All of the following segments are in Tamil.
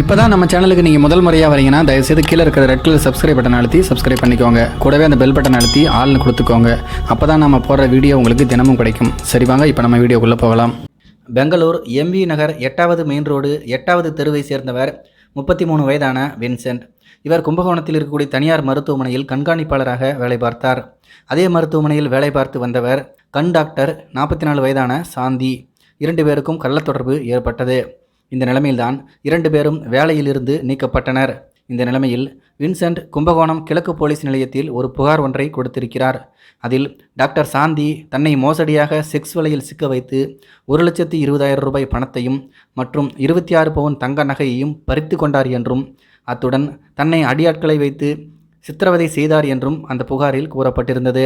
இப்போ தான் நம்ம சேனலுக்கு நீங்கள் முதல் முறையாக வரீங்கன்னா தயவுசெய்து கீழே இருக்கிற ரெட் கலர் சப்ஸ்கிரைப் பட்டன் அழுத்தி சப்ஸ்கிரைப் பண்ணிக்கோங்க. கூடவே அந்த பெல் பட்டன் அழுத்தி ஆள்னு கொடுத்துக்கோங்க. அப்போ தான் நம்ம போடுற வீடியோ உங்களுக்கு தினமும் கிடைக்கும். சரி வாங்க இப்போ நம்ம வீடியோக்குள்ளே போகலாம். பெங்களூர் எம்பி நகர் எட்டாவது மெயின் ரோடு எட்டாவது தெருவை சேர்ந்தவர் முப்பத்தி மூணு வயதான வின்சென்ட். இவர் கும்பகோணத்தில் இருக்கக்கூடிய தனியார் மருத்துவமனையில் கண்காணிப்பாளராக வேலை பார்த்தார். அதே மருத்துவமனையில் வேலை பார்த்து வந்தவர் கண் டாக்டர் நாற்பத்தி நாலு வயதான சாந்தி. இரண்டு பேருக்கும் கள்ளத்தொடர்பு ஏற்பட்டது. இந்த நிலைமையில்தான் இரண்டு பேரும் வேலையிலிருந்து நீக்கப்பட்டனர். இந்த நிலைமையில் வின்சென்ட் கும்பகோணம் கிழக்கு போலீஸ் நிலையத்தில் ஒரு புகார் ஒன்றை கொடுத்திருக்கிறார். அதில் டாக்டர் சாந்தி தன்னை மோசடியாக செக்ஸ் வலையில் சிக்க வைத்து ஒரு லட்சத்தி இருபதாயிரம் ரூபாய் பணத்தையும் மற்றும் இருபத்தி ஆறு பவுன் தங்க நகையையும் பறித்து கொண்டார் என்றும் அத்துடன் தன்னை அடியாட்களை வைத்து சித்திரவதை செய்தார் என்றும் அந்த புகாரில் கூறப்பட்டிருந்தது.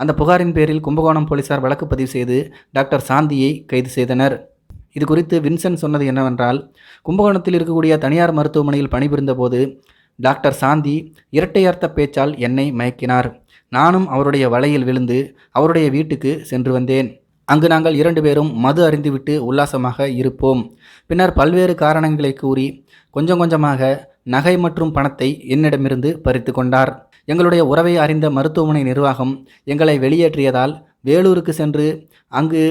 அந்த புகாரின் பேரில் கும்பகோணம் போலீசார் வழக்கு பதிவு செய்து டாக்டர் சாந்தியை கைது செய்தனர். இது குறித்து வின்சென்ட் சொன்னது என்னவென்றால் கும்பகோணத்தில் இருக்கக்கூடிய தனியார் மருத்துவமனையில் பணிபுரிந்த போது டாக்டர் சாந்தி இரட்டையர்த்த பேச்சால் என்னை மயக்கினார். நானும் அவருடைய வலையில் விழுந்து அவருடைய வீட்டுக்கு சென்று வந்தேன். அங்கு நாங்கள் இரண்டு பேரும் மது அறிந்துவிட்டு உல்லாசமாக இருப்போம். பின்னர் பல்வேறு காரணங்களை கூறி கொஞ்சம் கொஞ்சமாக நகை மற்றும் பணத்தை என்னிடமிருந்து பறித்து கொண்டார். எங்களுடைய உறவை அறிந்த மருத்துவமனை நிர்வாகம் எங்களை வெளியேற்றியதால் வேலூருக்கு சென்று அங்கு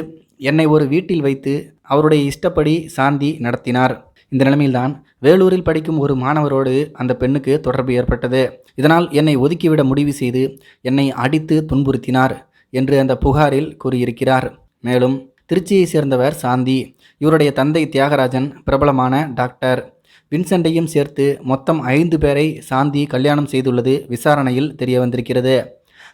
என்னை ஒரு வீட்டில் வைத்து அவருடைய இஷ்டப்படி சாந்தி நடத்தினார். இந்த நிலைமையில்தான் வேலூரில் படிக்கும் ஒரு மாணவரோடு அந்த பெண்ணுக்கு தொடர்பு ஏற்பட்டது. இதனால் என்னை ஒதுக்கிவிட முடிவு செய்து என்னை அடித்து துன்புறுத்தினார் என்று அந்த புகாரில் கூறியிருக்கிறார். மேலும் திருச்சியை சேர்ந்தவர் சாந்தி இவருடைய தந்தை தியாகராஜன் பிரபலமான டாக்டர். வின்சென்டையும் சேர்த்து மொத்தம் ஐந்து பேரை சாந்தி கல்யாணம் செய்துள்ளது விசாரணையில் தெரிய வந்திருக்கிறது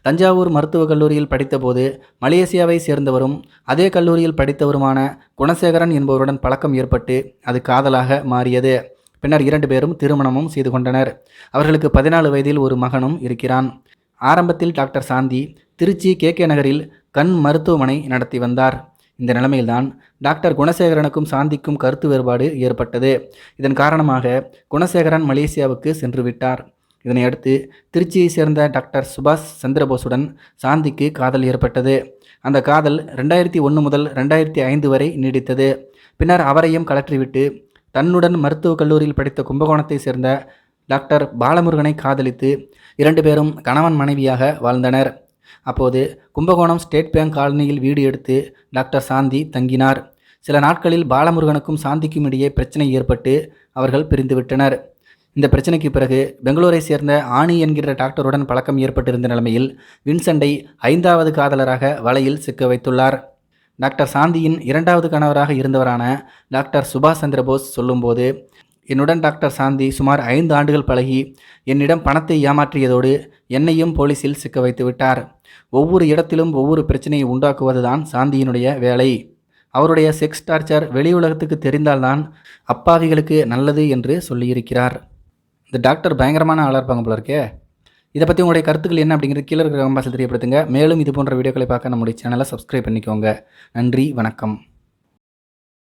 தஞ்சாவூர் மருத்துவக் கல்லூரியில் படித்தபோது மலேசியாவை சேர்ந்தவரும் அதே கல்லூரியில் படித்தவருமான குணசேகரன் என்பவருடன் பழக்கம் ஏற்பட்டு அது காதலாக மாறியது. பின்னர் இரண்டு பேரும் திருமணமும் செய்து கொண்டனர். அவர்களுக்கு பதினாலு வயதில் ஒரு மகனும் இருக்கிறான். ஆரம்பத்தில் doctor Shanti Trichy K. K. நகரில் கண் மருத்துவமனை நடத்தி வந்தார். இந்த நிலைமையில்தான் டாக்டர் குணசேகரனுக்கும் சாந்திக்கும் கருத்து வேறுபாடு ஏற்பட்டது. இதன் காரணமாக குணசேகரன் மலேசியாவுக்கு சென்று விட்டார். இதனையடுத்து திருச்சியை சேர்ந்த டாக்டர் சுபாஷ் சந்திரபோஸுடன் சாந்திக்கு காதல் ஏற்பட்டது. அந்த காதல் ரெண்டாயிரத்தி ஒன்று முதல் ரெண்டாயிரத்தி ஐந்து வரை நீடித்தது. பின்னர் அவரையும் கலற்றிவிட்டு தன்னுடன் மருத்துவக் கல்லூரியில் படித்த கும்பகோணத்தை சேர்ந்த டாக்டர் பாலமுருகனை காதலித்து இரண்டு பேரும் கணவன் மனைவியாக வாழ்ந்தனர். அப்போது கும்பகோணம் ஸ்டேட் பேங்க் காலனியில் வீடு எடுத்து டாக்டர் சாந்தி தங்கினார். சில நாட்களில் பாலமுருகனுக்கும் சாந்திக்கும் இடையே பிரச்சனை ஏற்பட்டு அவர்கள் பிரிந்துவிட்டனர். இந்த பிரச்சனைக்கு பிறகு பெங்களூரை சேர்ந்த ஆணி என்கிற டாக்டருடன் பழக்கம் ஏற்பட்டிருந்த நிலைமையில் வின்சென்டை ஐந்தாவது காதலராக வலையில் சிக்க வைத்துள்ளார். டாக்டர் சாந்தியின் இரண்டாவது கணவராக இருந்தவரான டாக்டர் சுபாஷ் சந்திரபோஸ் சொல்லும்போது என்னுடன் டாக்டர் சாந்தி சுமார் ஐந்து ஆண்டுகள் பழகி என்னிடம் பணத்தை ஏமாற்றியதோடு என்னையும் போலீஸில் சிக்க வைத்து விட்டார். ஒவ்வொரு இடத்திலும் ஒவ்வொரு பிரச்சனையை உண்டாக்குவதுதான் சாந்தியினுடைய வேலை. அவருடைய செக்ஸ் டார்ச்சர் வெளி உலகத்துக்கு தெரிந்தால்தான் அப்பாவிகளுக்கு நல்லது என்று சொல்லியிருக்கிறார். இந்த டாக்டர் பயங்கரமான ஆளாக இருப்பாங்க போல இருக்கே. இதை பற்றி உங்களுடைய கருத்துக்கள் என்ன அப்படிங்கிறது கீழே இருக்கிற கம்பாசில் தெரியப்படுத்துங்க. மேலும் இது போன்ற வீடியோக்களை பார்க்க நம்முடைய சேனலை சப்ஸ்கிரைப் பண்ணிக்கோங்க. நன்றி வணக்கம்.